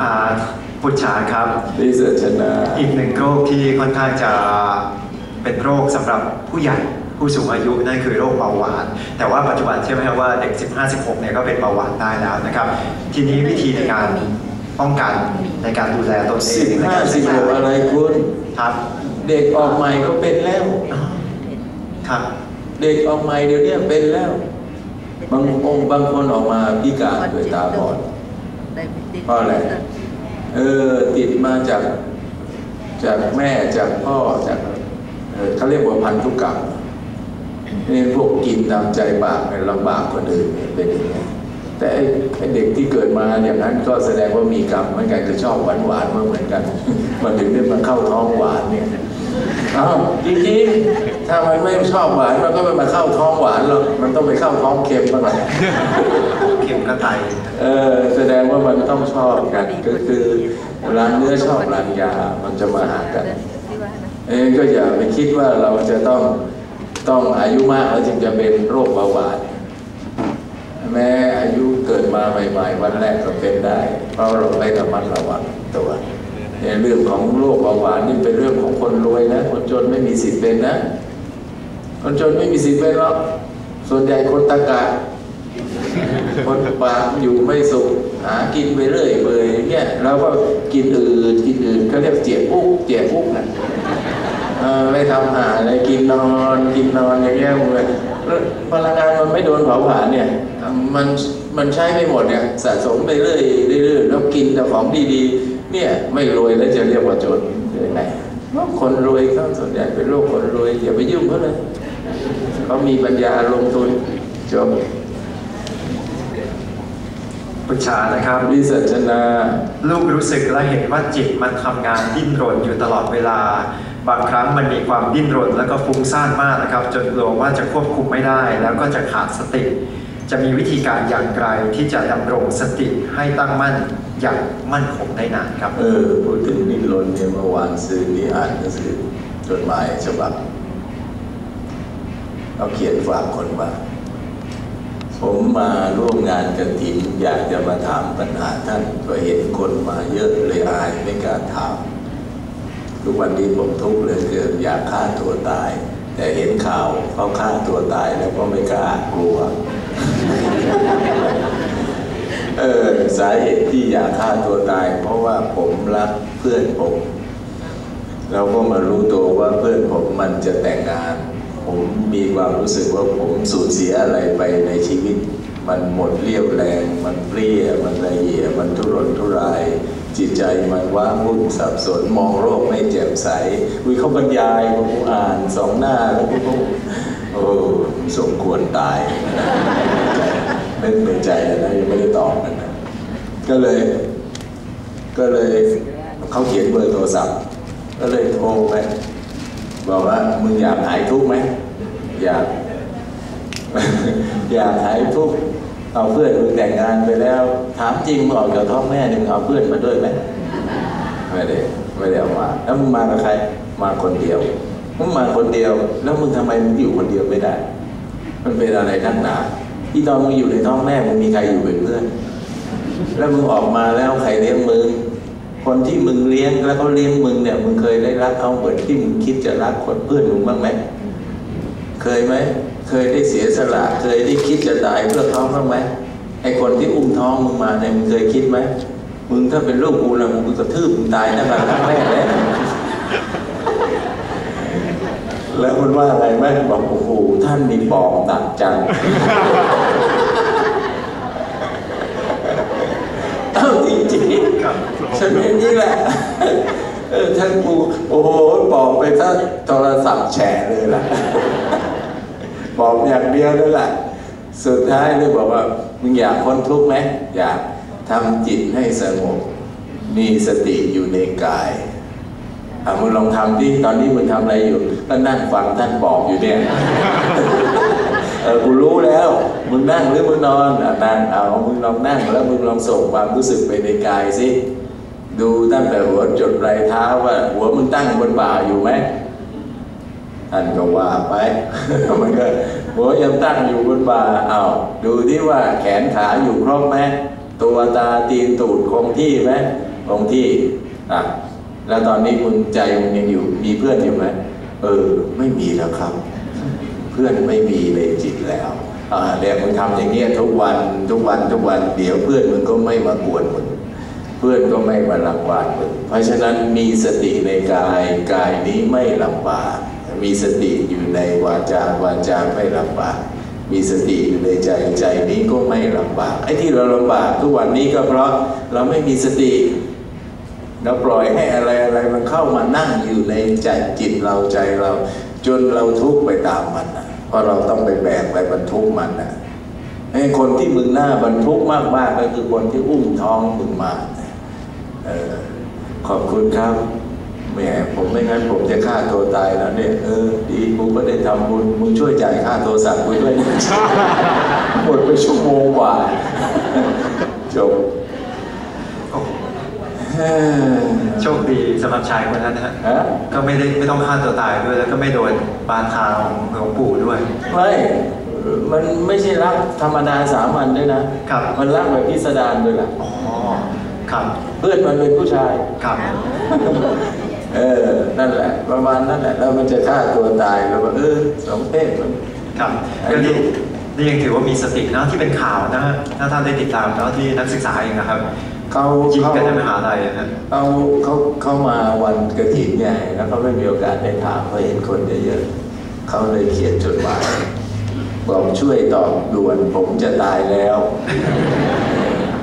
อ่าปุจฉาครับดิเสชนาอีกหนึ่งโรคที่ค่อนข้างจะเป็นโรคสำหรับผู้ใหญ่ผู้สูงอายุนั่นคือโรคเบาหวาน แต่ว่าปัจจุบันใช่ไหมครับว่าเด็ก 15-16 เนี่ยก็เป็นเบาหวานได้แล้วนะครับ ทีนี้วิธีในการป้องกันในการดูแลตนเอสิงบในห้าการสิบหกอะไรคุณครับเด็กออกใหม่ก็เป็นแล้วครับเด็กออกใหม่เดี๋ยวนี้เป็นแล้ว บางองค์บางคนออกมาพิการด้วยตาบอด เพราะอะไรเออติดมาจากจากแม่จากพ่อจากเขาเรียกว่าพันธุกรรมนี่พวกกินตามใจปากเนี่ยลำบากกว่าเนี่ยเป็นอย่างนี้แต่ไอเด็กที่เกิดมาอย่างนั้นก็แสดงว่ามีกรรมเหมือนกันคือชอบหวานหวานมาเหมือนกันมันถึงได้มาเข้าท้องหวานเนี่ยอ้าวจริงๆถ้ามันไม่ชอบหวานมันก็ไม่มาเข้าท้องหวานหรอกมันต้องไปเข้าท้องเค็มบ้างหละเข็ม กระไตเออแสดงว่ามันต้องชอบกันก็คือร้านเนื้อชอบร้านยามันจะมาหากันเองก็อย่าไปคิดว่าเราจะต้องต้องอายุมากแล้วจึงจะเป็นโรคเบาหวานแม้อายุเกิดมาใหม่ๆ วันแรกก็เป็นได้ เพราะเราไม่ระมัดระวังตัวในเรื่องของโรคเบาหวานนี่เป็นเรื่องของคนรวยนะ คนจนไม่มีสิทธิ์เป็นนะ คนจนไม่มีสิทธิ์เป็นหรอกส่วนใหญ่คนตะกะ คนปากอยู่ไม่สุขหากินไปเรื่อยเปื่อยเงี้ยเราก็กินอื่นกินอื่นเขาเรียกเจียปุ๊กเจียปุ๊กนะไม่ทำหาอะไรกินนอนกินนอนอย่างเงี้ยเลยพลังงานมันไม่โดนเผาผลาญเนี่ย มันมันใช้ไม่หมดเนี่ยสะสมไปเรื่อยเรื่อยๆแล้วกินแต่ของดีๆ เนี่ยไม่รวยแล้วจะเรียกว่าจนยังไงคนรวยเขาส่วนใหญ่เป็นโรคคนรวยอย่าไปยุ่งเขาเลยเขามีปัญญาลงทุนจบ ปุจฉานะครับวิสัชนา ลูกรู้สึกและเห็นว่าจิตมันทำงานดิ้นรนอยู่ตลอดเวลา บางครั้งมันมีความดิ้นรนแล้วก็ฟุ้งซ่านมากนะครับ จนกลัวว่าจะควบคุมไม่ได้ แล้วก็จะขาดสติ จะมีวิธีการอย่างไรที่จะดำรงสติให้ตั้งมั่นอย่างมั่นคงได้นานครับ เออพูดถึงนิรนดร์เนี่ยเมื่อวานซื้อนี่อ่านหนังสือจดหมายฉบับเขาเขียนฝากคนว่า ผมมาร่วมงานกันถินอยากจะมาถามปัญหาท่านก็เห็นคนมาเยอะเลยอายไม่กล้าถาม ทุกวันนี้ผมทุกข์เลยเกินอยากฆ่าตัวตาย แต่เห็นข่าวเขาฆ่าตัวตายแล้วก็ไม่กล้ากลัวเออสาเหตุที่อยากฆ่าตัวตาย เพราะว่าผมรักเพื่อนผม เราก็มารู้ตัวว่าเพื่อนผมมันจะแต่งงาน ผมมีความรู้สึกว่าผมสูญเสียอะไรไปในชีวิต มันหมดเรี่ยวแรง มันเปรี้ย มันละเอียดมันทุรนทุราย จิตใจมันว้าวุ่นสับสนมองโลกไม่แจ่มใสวิเขาบรรยายผมอ่านสองหน้าแล้วผมก็โอ้สมควรตายนึกในใจนะยังไม่ได้ตอบมันนะก็เลย ก็เลยเขาเขียนเบอร์โทรศัพท์ ก็เลยโทรไป บอกว่ามึงอยากหายทุกข์ไหมอยาก อยากหายทุกข์เอาเพื่อนมึงแต่งงานไปแล้ว ถามจริงมึงออกจากท้องแม่หนึ่งเอาเพื่อนมาด้วยไหมไม่ได้ไม่ได้เอามา แล้วมึงมากับใคร มาคนเดียวมึงมาคนเดียว แล้วมึงทำไมมึงอยู่คนเดียวไม่ได้ มันเป็นอะไรนักหนาที่ตอนมึงอยู่ในท้องแม่มึงมีใครอยู่เป็นเพื่อน แล้วมึงออกมาแล้วใครเลี้ยงมึง คนที่มึงเลี้ยงแล้วเขาเลี้ยงมึงเนี่ยมึงเคยได้รักเขาเหมือนที่มึงคิดจะรักคนเพื่อนมึงบ้างไหมเคยไหมเคยได้เสียสละเคยได้คิดจะตายเพื่อเขาบ้างไหมไอ้คนที่อุ้มท้องมึงมาเนี่ยมึงเคยคิดไหมมึงถ้าเป็นลูกกูนะมึงกระทืบมึงตายนะครั้งแรกแล้วแล้วคุณว่าอะไรไหมบอกโอ้โหท่านมีปอบหนักจังเอ้าจริงๆครับ ฉันเป็นนี่แหละเออท่านกูโอ้โหบอกไปถ้าโทรศัพท์แฉเลยล่ะบอกอย่างเดียวนั่นแหละสุดท้ายเลยบอกว่ามึงอยากพ้นทุกข์ไหมอยากทำจิตให้สงบ มีสติอยู่ในกายอะมึงลองทำดิตอนนี้มึงทำอะไรอยู่ก็นั่งฟังท่านบอกอยู่เนี่ยเออกูรู้แล้วมึงนั่งหรือมึงนอนอะนั่งเอามึงลองนั่งแล้วมึงลองส่งความรู้สึกไปในกายสิ ดูตั้งแต่หัวจดปลายเท้าว่า หัวมึงตั้งบนบ่าอยู่ไหมท่านก็ว่าไป มันก็หัวยังตั้งอยู่บนบ่าเอาดูที่ว่าแขนขาอยู่ครบไหมตัวตาตีนตูดคงที่ไหมคงที่อะแล้วตอนนี้มึงใจมึงยังอยู่ มีเพื่อนอยู่ไหมเออ ไม่มีแล้วครับ เพื่อนไม่มีในจิตแล้วอ่าเรียกมึงทำอย่างเงี้ยทุกวันทุกวันทุกวัน เดี๋ยวเพื่อนมึงก็ไม่มากวนมึง เพื่อนก็ไม่มาลำบากเพราะฉะนั้นมีสติในกายกายนี้ไม่ลำบากมีสติอยู่ในวาจาวาจาไม่ลำบากมีสติอยู่ในใจใจนี้ก็ไม่ลำบากไอ้ที่เราลำบากทุกวันนี้ก็เพราะเราไม่มีสติเราปล่อยให้อะไรอะไรมันเข้ามานั่งอยู่ในใจจิตเราใจเรา จนเราทุกข์ไปตามมันนะเพราะเราต้องไปแบกไปบรรทุกมันนะไอ้คนที่มึงหน้าบรรทุกมากๆก็คือคนที่อุ้มท้องมึงมาเขอบคุณครับแหมผมไม่งั้นผมจะฆ่าตัวตายแล้วเนี่ยเออดีกูก็ได้ทำบุญมึงช่วยจ่ายค่าโทรศัพท์กูด้วยนะหมดไปชั่วโมงกว่าจบโอ้เฮ้ยโชคดีสำหรับชายคนนั้นนะฮะฮะก็ไม่ได้ไม่ต้องฆ่าตัวตายด้วย แล้วก็ไม่โดนบาทาของหลวงปู่ด้วยไม่มันไม่ใช่รักธรรมดาสามัญด้วยนะครับมันรักแบบพิสดารด้วยล่ะอ๋อ ครับเพื่อนมันเป็นผู้ชายครับเออ นั่นแหละ ประมาณนั่นแหละ แล้วมันจะฆ่าตัวตายแล้วว่าเออสองเพศมันครับก็นี่นี่ยังถือว่ามีสตินะที่เป็นข่าวนะฮะถ้าท่านได้ติดตามแล้วที่นักศึกษาเองนะครับเขายิงเขากันในมหาลัยนะฮะเขาเขาเขามาวันกระถิ่นใหญ่แล้วเขาไม่มีโอกาสได้ถามเขาเห็นคนเยอะๆเขาเลยเขียนจดหมายบอกช่วยตอบด่วนผมจะตายแล้ว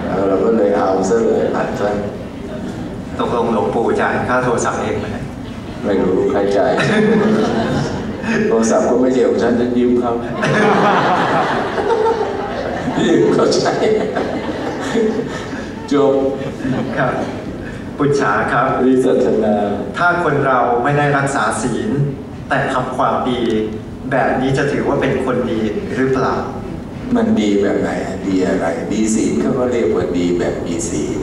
เออเราก็เลยเอาซะเลยอัดซะตกลงหลวงปู่จ่ายค่าโทรศัพท์เองไหมไม่รู้ใครจ่ายโทรศัพท์ก็ไม่ใช่ของฉันฉันยืมเขายืมเขาใช้จบครับปุจฉาครับวิสัชนา ถ้าคนเราไม่ได้รักษาศีล แต่ทำความดี แบบนี้จะถือว่าเป็นคนดีหรือเปล่า มันดีแบบไหนดีอะไร ดีศีลเขาก็เรียกว่าดีแบบมีศีล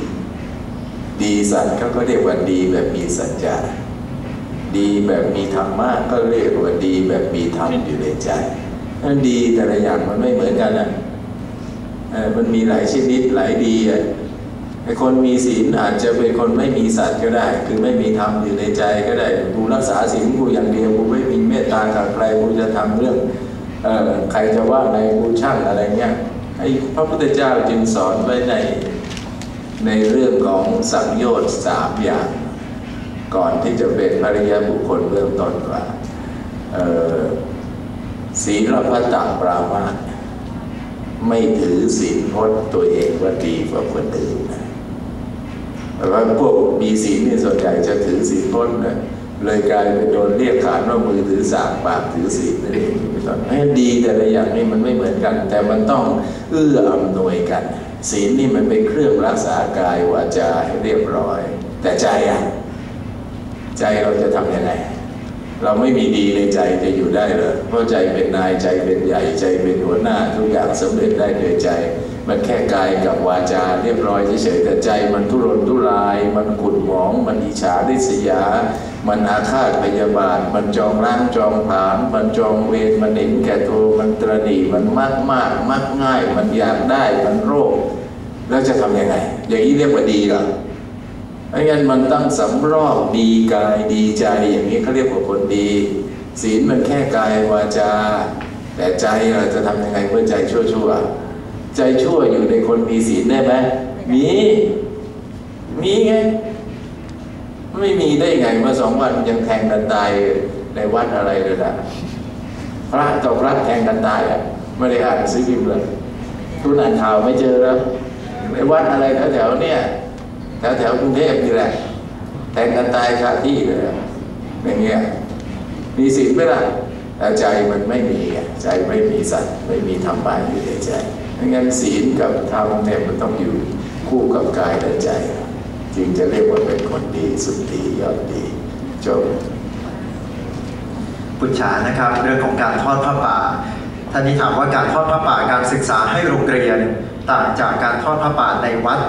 ดีสัตว์เขาก็เรียกว่าดีแบบมีสัจจะดีแบบมีธรรมะก็เรียกว่าดีแบบมีธรรมอยู่ในใจนั่นดีแต่ละอย่างมันไม่เหมือนกันนะมันมีหลายชนิดหลายดีอะไอ้คนมีศีลอาจจะเป็นคนไม่มีสัตว์ก็ได้ คือไม่มีธรรมอยู่ในใจก็ได้กูรักษาศีลกูอย่างเดียวกูไม่มีเมตตากับใครกูจะทำเรื่อง ใครจะว่าในกูช่างอะไรเงี้ยไอ้พระพุทธเจ้าจึงสอนไว้ในในเรื่องของสังโยชน์สามอย่าง ก่อนที่จะเป็นภริยบุคคลเริ่มต้นว่าศีลพัตตปรามาไม่ถือศีลพจน์ตัวเองว่าดีกว่าคนอื่นนะแต่ว่าพวกมีศีลเนี่ยส่วนใหญ่จะถือศีลพจน์นะ เลยกลายเป็นโดนเรียกขานว่ามือถือสากปากถือศีลนั่นเองเป็นต้นให้ดีแต่ละอย่างนี่มันไม่เหมือนกัน แต่มันต้องเอื้ออำนวยกัน ศีลนี่มันเป็นเครื่องรักษากายวาจาให้เรียบร้อย แต่ใจอะใจเราจะทำยังไง เราไม่มีดีในใจจะอยู่ได้เหรอเพราะใจเป็นนายใจเป็นใหญ่ใจเป็นหัวหน้า ทุกอย่างสำเร็จได้โดยใจ มันแค่กายกับวาจาเรียบร้อยเฉยๆแต่ใจมันทุรนทุราย มันขุ่นหมอง มันอิจฉาริษยา มันอาฆาตพยาบาท มันจองร่างจองผาน มันจองเวร มันเห็นแก่ตัว มันตรณีมันมากมากมักง่าย มันอยากได้ มันโรค แล้วจะทำยังไง อย่างนี้เรียกว่าดีหรอไม่งั้นมันตั้งสำรอกดีกายดีใจอย่างนี้เขาเรียกว่าคนดี ศีลมันแค่กายวาจา แต่ใจเราจะทำยังไงเพื่อใจชั่วชั่วๆใจชั่วอยู่ในคนมีศีลได้ไหมมี มีไง ไม่มีได้ไงเมื่อสองวันยังแทงกันตายในวัดอะไรเลยนะพระต่อพระแทงกันตายอะไม่ได้อ่านซื้อพิมพ์เลยทุนอ่านข่าวไม่เจอแล้วในวัดอะไรแถวๆเนี่ยแถวแถวๆกรุงเทพนี่แหละแทงกันตายคาที่เลยอย่างเงี้ยมีศีลไหมล่ะแต่ใจมันไม่มีใจไม่มีสัตว์ไม่มีธรรมะอยู่ในใจไม่งั้นศีลกับธรรมเนี่ยมันต้องอยู่คู่กับกายและใจ จึงจะเรียกว่าเป็นคนดีสุดดียอดดีจบปุจฉานะครับ เรื่องของการทอดผ้าป่าท่านนี้ถามว่าการทอดผ้าป่าการศึกษาให้โรงเรียนต่างจากการทอดผ้าป่าในวัด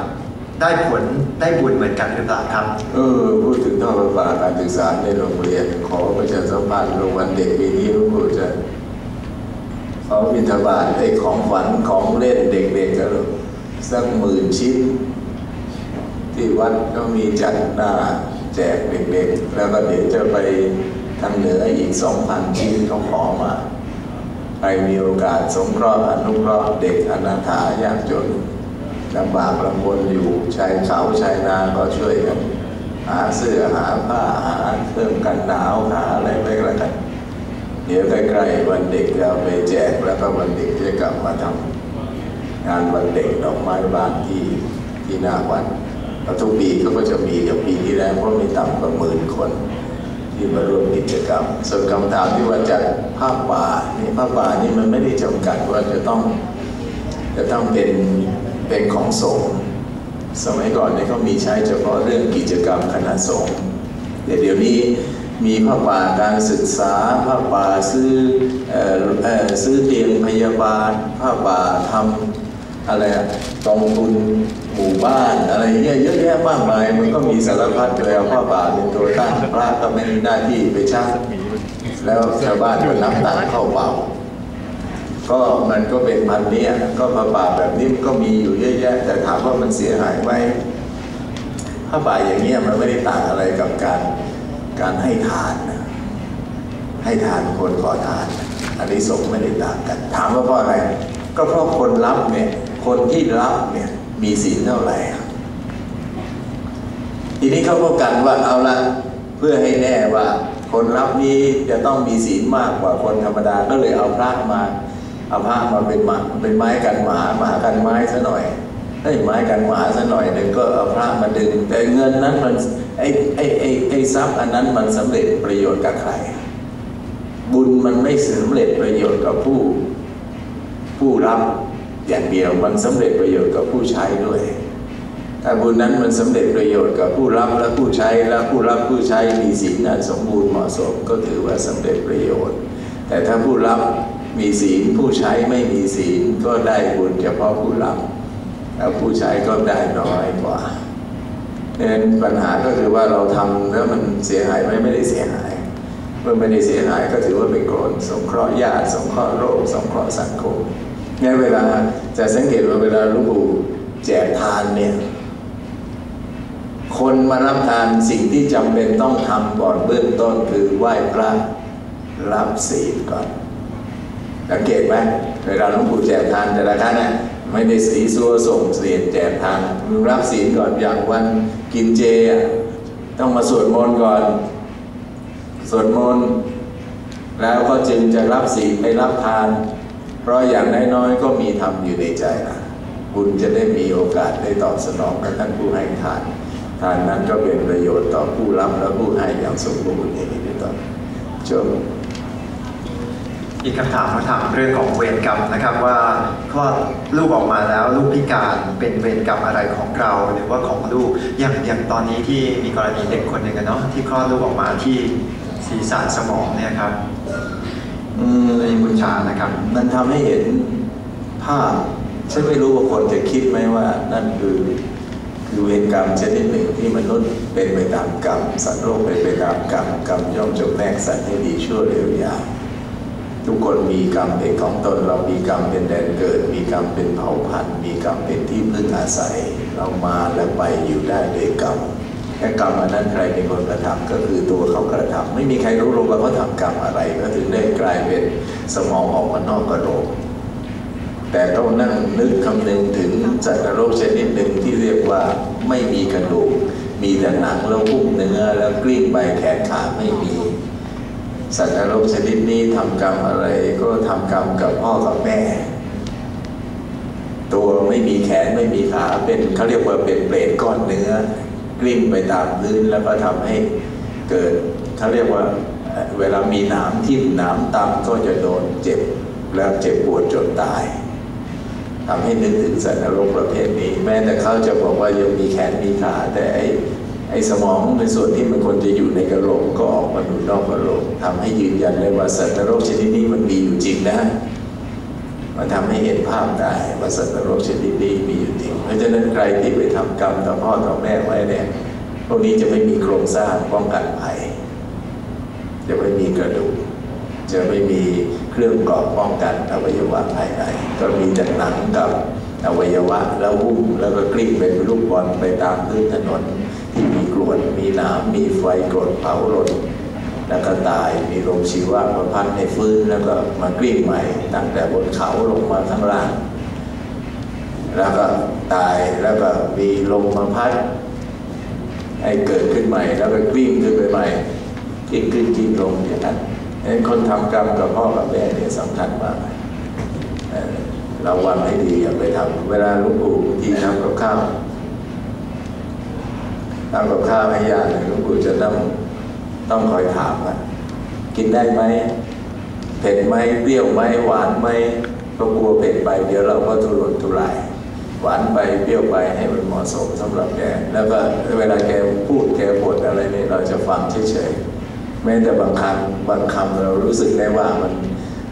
ได้ผลได้บุญเหมือนกันหรือเปล่าครับ เออพูดถึงท่อประป่าการศึกษาในโรงเรียน ขอประชาสัมพันธ์โรงวันเด็กปีนี้หลวงปู่จะขอบิณฑบาตไอ้ของฝันของเล่นเด็กๆก็ลูกสักหมื่นชิ้น ที่วัดก็มีจัดหน้าแจกเด็กๆ แล้วก็เดี๋ยวจะไปทางเหนืออีกสองพันชิ้นเขาขอมาใครมีโอกาสสงเคราะห์อนุเคราะห์เด็กอนาถายากจนลำบากลำบนอยู่ชายเขาชายนาก็ช่วยกัน หาเสื้อหาผ้าหาเครื่องกันหนาวหาอะไรไปกันเดี๋ยวใกล้ๆวันเด็กเอาไปแจกแล้วก็วันเด็กจะกลับมาทำงานวันเด็กดอกไม้บานที่ที่หน้าวัด แล้วทุกปีเขาก็จะมีกับปีที่แล้วก็มีต่ำกว่าหมื่นคนที่มาร่วมกิจกรรม ส่วนคำถามที่ว่าจัดผ้าป่านี่ผ้าป่านี่มันไม่ได้จำกัดว่าจะต้องจะต้องเป็นเป็นของสงฆ์สมัยก่อนเนี่ยเขามีใช้เฉพาะเรื่องกิจกรรมคณะสงฆ์แต่เดี๋ยวนี้มีผ้าป่าการศึกษาผ้าป่าซื้อเออเออซื้อเตียงพยาบาลผ้าป่าทำอะไรกองทุน หมู่บ้านอะไรเงี้ยเยอะแยะมากมาย มันก็มีสารพัดเลยเอาผ้าป่าเป็นตัวตั้งพระก็ไม่มีหน้าที่ไปช่างแล้วชาวบ้านก็นับตังเข้าเป่า ก็มันก็เป็นพันเนี้ยก็ผ้าป่าแบบนี้มันก็มีอยู่เยอะแยะ แต่ถามว่ามันเสียหายไหมผ้าป่าอย่างเงี้ยมันไม่ได้ต่างอะไรกับการการให้ทานนะให้ทานคนขอทาน อันนี้สงไม่ได้ต่างกัน ถามว่าเพราะอะไร ก็เพราะคนรับเนี่ย คนที่รับเนี่ย มีศีลเท่าไหร่ ทีนี้เขาก็กันว่าเอาละเพื่อให้แน่ว่า คนรับนี้จะต้องมีศีลมากกว่าคนธรรมดาก็เลยเอาพระมาเอาผ้ามาเป็นมาเป็นไม้กันหมาหมากันไม้ซะหน่อยเฮ้ยไม้กันหมาซะหน่อยหนึ่งก็เอาพระมาดึงแต่เงินนั้นมันไอ้ไอ้ไอ้ไอ้ทรัพย์อันนั้นมันสำเร็จประโยชน์กับใคร บุญมันไม่สำเร็จประโยชน์กับผู้ ผู้รับ อย่างเดียวมันสำเร็จประโยชน์กับผู้ใช้ด้วย ถ้าบุญนั้นมันสำเร็จประโยชน์กับผู้รับและผู้ใช้และผู้รับผู้ใช้มีศีลอันสมบูรณ์เหมาะสมก็ถือว่าสำเร็จประโยชน์ แต่ถ้าผู้รับมีศีลผู้ใช้ไม่มีศีลก็ได้บุญเฉพาะผู้รับแล้วผู้ใช้ก็ได้น้อยกว่าดังนั้นปัญหาก็คือว่าเราทำแล้วมันเสียหายไหมไม่ได้เสียหาย เมื่อไม่ได้เสียหายก็ถือว่าเป็นกรสงเคราะห์ญาติสงเคราะห์โรคสงเคราะห์สังคม งั้นเวลาจะสังเกตว่าเวลาลูกปู่แจกทานเนี่ย คนมารับทานสิ่งที่จำเป็นต้องทำก่อนเบื้องต้นคือไหว้พระรับศีลก่อน สังเกตไหมเวลาลวงปู่แจกทานแต่ละครั้งน่ะไม่ได้สีซัวส่งเสียแจกทานมึงรับศีลก่อนอย่างวันกินเจอะต้องมาสวดมนต์ก่อนสวดมนต์แล้วก็จึงจะรับศีลไปรับทาน เพราะอย่างน้อยๆก็มีธรรมอยู่ในใจนะคุณจะได้มีโอกาสได้ตอบสนองกับท่านผู้ให้ทานทานนั้นก็เป็นประโยชน์ต่อผู้รับและผู้ให้อย่างสมบูรณ์อย่างนี้เป็นต้นจบอีกคำถามมาถามเรื่องของเวรกรรมนะครับว่าคลอดลูกออกมาแล้วลูกพิการเป็นเวรกรรมอะไรของเราหรือว่าของลูกอย่างอย่างตอนนี้ที่มีกรณีเด็กคนหนึ่งอะเนาะที่คลอดลูกออกมาที่ศีรษะสมองเนี่ยครับ ในบุญชานะครับ มันทำให้เห็นภาพฉันไม่รู้ว่าคนจะคิดไหมว่า นั่นคือคือเวรกรรมชนิดหนึ่งที่มนุษย์เป็นไปตามกรรม สัตว์โลกเป็นไปตามกรรมกรรมย่อมจบแนกสัตว์ให้ดีชั่วเร็วยาวทุกคนมีกรรมเป็นของตนเรามีกรรมเป็นแดนเกิด มีกรรมเป็นเผ่าพันธุ์ มีกรรมเป็นที่พึ่งอาศัย เรามาและไปอยู่ได้ด้วยกรรม แค่กรรมอันนั้นใครเป็นคนกระทำก็คือตัวเขากระทำไม่มีใครรู้หรอกว่าเขาทำกรรมอะไรก็ถึงได้กลายเป็นสมองออกมานอกกระโหลกแต่ต้องนั่งนึกคำนึงถึงสัตว์นรกชนิดหนึ่งที่เรียกว่าไม่มีกระดูก มีแต่หนังแล้วพุ่งเนื้อแล้วกลิ้งไปแขนขาไม่มี สัตว์นรกชนิดนี้ทำกรรมอะไรก็ทำกรรมกับพ่อกับแม่ ตัวไม่มีแขนไม่มีขาเป็นเขาเรียกว่าเป็นเปรตก้อนเนื้อ กลิ้งไปตามพื้นแล้วก็ทำให้เกิดเขาเรียกว่าเวลามีหนามทิ่มหนามตำก็จะโดนเจ็บแล้วเจ็บปวดจนตายทำให้นึกถึงสัตว์นรกประเภทนี้ แม้แต่เขาจะบอกว่ายังมีแขนมีขาแต่ไอ้ไอ้สมองในส่วนที่มันควรจะอยู่ในกระโหลกก็ออกมาอยู่นอกกระโหลกทำให้ยืนยันได้ว่าสัตว์นรกชนิดนี้มันมีอยู่จริงนะ มันทำให้เห็นภาพได้ว่าสัตว์นรกชนิดนี้มีอยู่จริง เพราะฉะนั้นใครที่ไปทำกรรมต่อพ่อต่อแม่ไว้เนี่ยพวกนี้จะไม่มีโครงสร้างป้องกันภัยจะไม่มีกระดูกจะไม่มีเครื่องกรอบป้องกันอวัยวะภายในก็มีแต่หนังกับอวัยวะแล้ววุ้มแล้วก็กลิ้งเป็นลูกบอลไปตามพื้นถนน ที่มีกรวดมีนามมีไฟกรดเผาหล่น แล้วก็ตายมีลมชีวะมาพัดให้ฟื้นแล้วก็มากลิ้งใหม่ ตั้งแต่บนเขาลงมาข้างล่าง แล้วก็ตายแล้วก็มีลมมาพัดให้เกิดขึ้นใหม่ แล้วก็กลิ้งขึ้นไปใหม่กลิ้งขึ้นกลิ้งลงอย่างนั้นฉะนั้นคนทำกรรมกับพ่อกับแม่เนี่ยสำคัญมากเราวันให้ดีอย่าไปทำเวลาลูกปู่ที่ทำกับข้าวทำกับข้าวให้ญาติหลูกปู่จะต้อง ต้องคอยถามว่ากินได้ไหมเผ็ดไหมเปรี้ยวไหมหวานไหมก็กลัวเผ็ดไป เดี๋ยวเราก็ทุรนทุราย หวานไปเปรี้ยวไปให้มันเหมาะสมสำหรับแกแล้วก็เวลาแกพูดแกบ่นอะไรนี่เราจะฟังเฉยๆแม้แต่บางครั้งบางคำเรารู้สึกได้ว่ามัน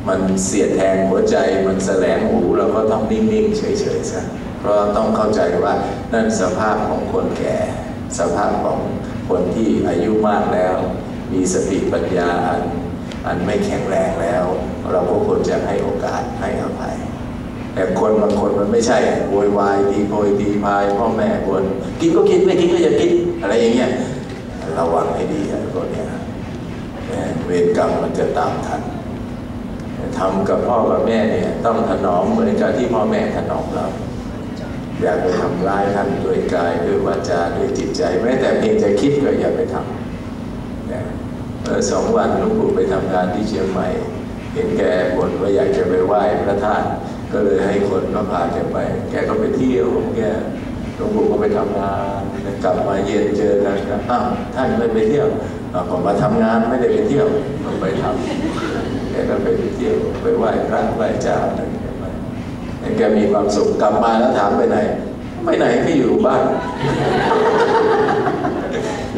มันเสียดแทงหัวใจมันแสลงหูเราก็ต้องนิ่งๆเฉยๆซะเพราะต้องเข้าใจว่านั่นสภาพของคนแก่ สภาพของคนที่อายุมากแล้ว มีสติปัญญาอันอันไม่แข็งแรงแล้ว เราก็ควรจะให้โอกาสให้อภัย แต่คนบางคนมันไม่ใช่โวยวายตีโพยตีพายพ่อแม่บนกินก็กินไม่กินก็อย่ากินอะไรอย่างเงี้ยระวังให้ดีอะไรพวกเนี้ยเวรกรรมมันจะตามทันทำกับพ่อกับแม่เนี่ยต้องถนอมเหมือนกับที่พ่อแม่ถนอมเราอย่าไปทำร้ายท่านด้วยกายด้วยวาจาด้วยจิตใจแม้แต่เพียงจะคิดก็อย่าไปทำ สองวันหลวงปู่ไปทำงานที่เชียงใหม่ เห็นแกบ่นว่าอยากจะไปไหว้พระธาตุก็เลยให้คนก็พาแกไป แกก็ไปเที่ยวของแกหลวงปู่ก็ไปทำงานกลับมาเย็นเจอกันก็อ้าวท่านไม่ไปเที่ยวอ้าวก็มาทำงานไม่ได้ไปเที่ยวก็ไปทำแกก็ไปเที่ยวไปไหว้พระไหว้เจ้าอะไรอย่างนี้ไปแกมีความสุขกลับมาแล้วถามไปไหน ไปไหนก็อยู่บ้าน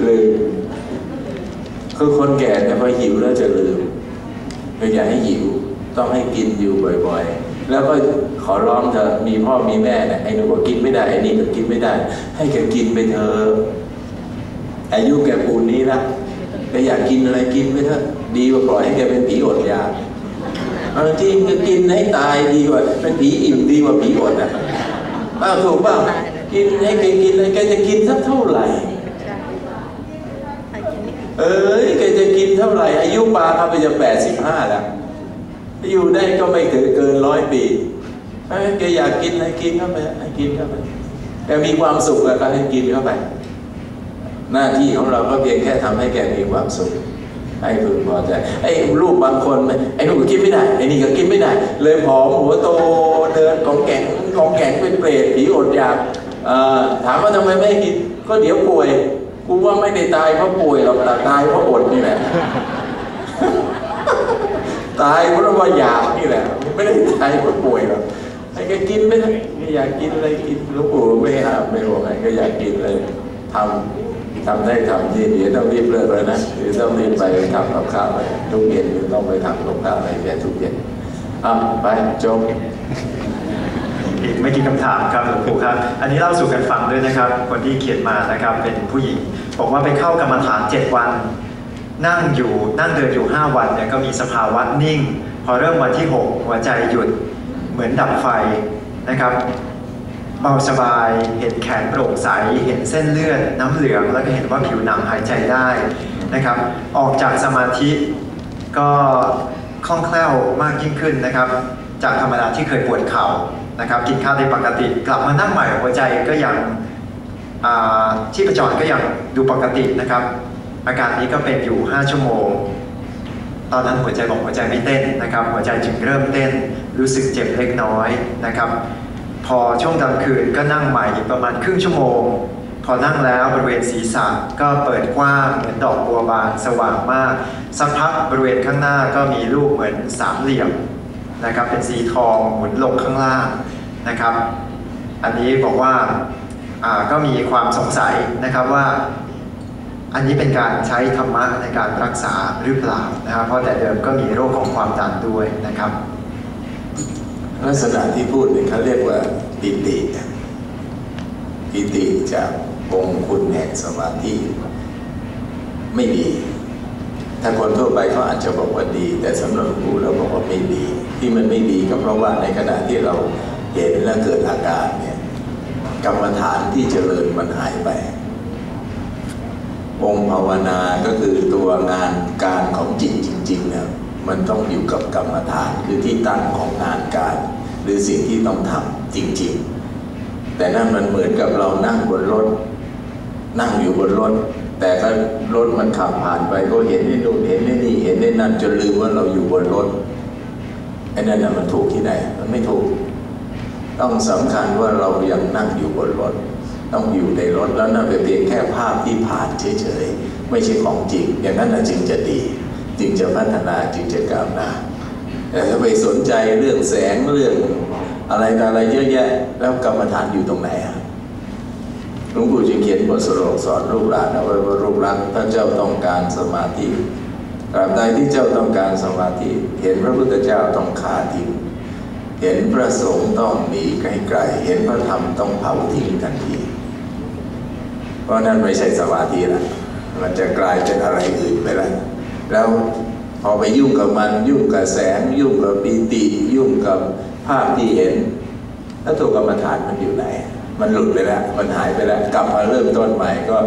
ลืม คือคนแก่เนี่ยพอหิวแล้วจะลืมก็อย่าให้หิวต้องให้กินอยู่บ่อยๆ แล้วก็ขอร้องเธอะมีพ่อมีแม่เนี่ยไอ้หนูก็กินไม่ได้ไอ้นี่ก็กินไม่ได้ ให้แกกินไปเถอะอายุแกปูนนี้ละแกอยากกินอะไรกินไปเถอะดีกว่าปล่อยให้แกเป็นผีอดอยากเอาจริงก็กินให้ตายดีกว่าเป็นผีอิ่มดีกว่าผีอดอะป้าถูกป่ากินให้แกกินเลยแกจะกินสักเท่าไหร่ เอ้ยแกจะกินเท่าไหร่ อายุปลาเขาไปจะแปดสิบห้าแล้วอยู่ได้ก็ไม่ถึงเกินร้อยปีแกอยากกินอะไรกินเข้าไปให้กินเข้าไปแกมีความสุขแล้วก็ให้กินเข้าไป หน้าที่ของเราก็เพียงแค่ทำให้แกมีความสุขให้พึงพอใจไอ้ลูกบางคนไอ้ลูกก็กินไม่ได้ไอ้นี่ก็กินไม่ได้ เลยผอมหัวโตเดินของแก่งของแก่งเป็นเปรตผีอดอยากถามว่าทำไมไม่กิน ก็เดี๋ยวป่วย กูว่าไม่ได้ตายเพราะป่วยหรอกแต่ตายเพราะอดนี่แหละ ตายเพราะว่าอยากนี่แหละ ไม่ได้ตายเพราะป่วยหรอกไอ้แกกินไม่ได้ไม่อยากกินอะไรกินหลูกปู่ไม่ห้ามไม่บอกไงก็อยากกินเลยทำทำได้ทำดีเดี๋ยวต้องรีบเลิกเลยนะเดี๋ยวต้องรีบไปทำกับข้าวไปทุกเย็นเดี๋ยวต้องไปทำกับข้าวอะไรแกทุกเย็นอะไปจบ อีกไม่กี่คำถามครับหลวงปู่ครับ อันนี้เล่าสู่กันฟังด้วยนะครับ คนที่เขียนมานะครับเป็นผู้หญิงบอกว่าไปเข้ากรรมฐาน7วัน นั่งอยู่นั่งเดินอยู่ 5 วันเนี่ยก็มีสภาวะนิ่ง พอเริ่มวันที่ 6 หัวใจหยุดเหมือนดับไฟนะครับเบาสบายเห็นแขนโปร่งใส เห็นเส้นเลือดน้ำเหลือง แล้วก็เห็นว่าผิวหนังหายใจได้นะครับ ออกจากสมาธิก็คล่องแคล่วมากยิ่งขึ้นนะครับ จากธรรมดาที่เคยปวดเข่า นะครับกินข้าวได้ปกติ กลับมานั่งใหม่หัวใจก็ยังอ่าชีพจรก็ยังดูปกตินะครับ อาการนี้ก็เป็นอยู่ 5 ชั่วโมง ตอนนั้นหัวใจบอกหัวใจไม่เต้นนะครับ หัวใจจึงเริ่มเต้นรู้สึกเจ็บเล็กน้อยนะครับ พอช่วงกลางคืนก็นั่งใหม่อีกประมาณครึ่งชั่วโมง พอนั่งแล้วบริเวณศีรษะก็เปิดกว้างเหมือนดอกบัวบานสว่างมาก สักพักบริเวณข้างหน้าก็มีรูปเหมือนสามเหลี่ยมนะครับเป็นสีทองหมุนลงข้างล่าง นะครับ อันนี้บอกว่าก็มีความสงสัยนะครับว่า อันนี้เป็นการใช้ธรรมะในการรักษาหรือเปล่านะครับ เพราะแต่เดิมก็มีโรคของความดันด้วยนะครับ ลักษณะที่พูดเนี่ยเขาเรียกว่าปิติปิติจากองคุณแห่งสมาธิไม่ดี ถ้าคนทั่วไปเขาอาจจะบอกว่าดี แต่สำหรับครูเราบอกว่าไม่ดี ที่มันไม่ดีก็เพราะว่าในขณะที่เรา เห็นแล้วเกิดอาการเนี่ยกรรมฐานที่เจริญมันหายไป องค์ภาวนาก็คือตัวงานการของจิตจริงๆเนี่ยมันต้องอยู่กับกรรมฐานคือที่ตั้งของงานการ หรือสิ่งที่ต้องทำจริง ๆ แต่นั่นมันเหมือนกับเรานั่งบนรถ นั่งอยู่บนรถ แต่ก็รถมันขับผ่านไปก็เห็นไอ้นู่นเห็นไอ้นี่เห็นไอ้นั่นจนลืมว่าเราอยู่บนรถไอ้นั่นน่ะมันถูกที่ไหนมันไม่ถูก ต้องสำคัญว่าเรายังนั่งอยู่บนรถ ต้องอยู่ในรถแล้วนั่นเป็นเพียงแค่ภาพที่ผ่านเฉยๆไม่ใช่ของจริง อย่างนั้นจึงจะดี จึงจะพัฒนาจึงจะก้าวหน้าแต่ถ้าไปสนใจเรื่องแสงเรื่องอะไรออะไรเยอะแยะ แล้วกรรมฐานอยู่ตรงไหนอะหลวงปู่จึงเขียนบทสรุปสอนลูกหลานเอาไว้ว่าลูกหลานถ้าเจ้าต้องการสมาธิตราบใดที่เจ้าต้องการสมาธิ เห็นพระพุทธเจ้าต้องขาทิ้ง เห็นพระสงฆ์ต้องหนีไกลๆ เห็นพระธรรมต้องเผาทิ้งทันที เพราะนั่นไม่ใช่สมาธิละมันจะกลายเป็นอะไรอื่นไปแล้วแล้วพอไปยุ่งกับมัน ยุ่งกับแสง ยุ่งกับปีติ ยุ่งกับภาพที่เห็น แล้วตัวกรรมฐานมันอยู่ไหน มันหลุดไปแล้ว มันหายไปแล้ว กลับมาเริ่มต้นใหม่ก็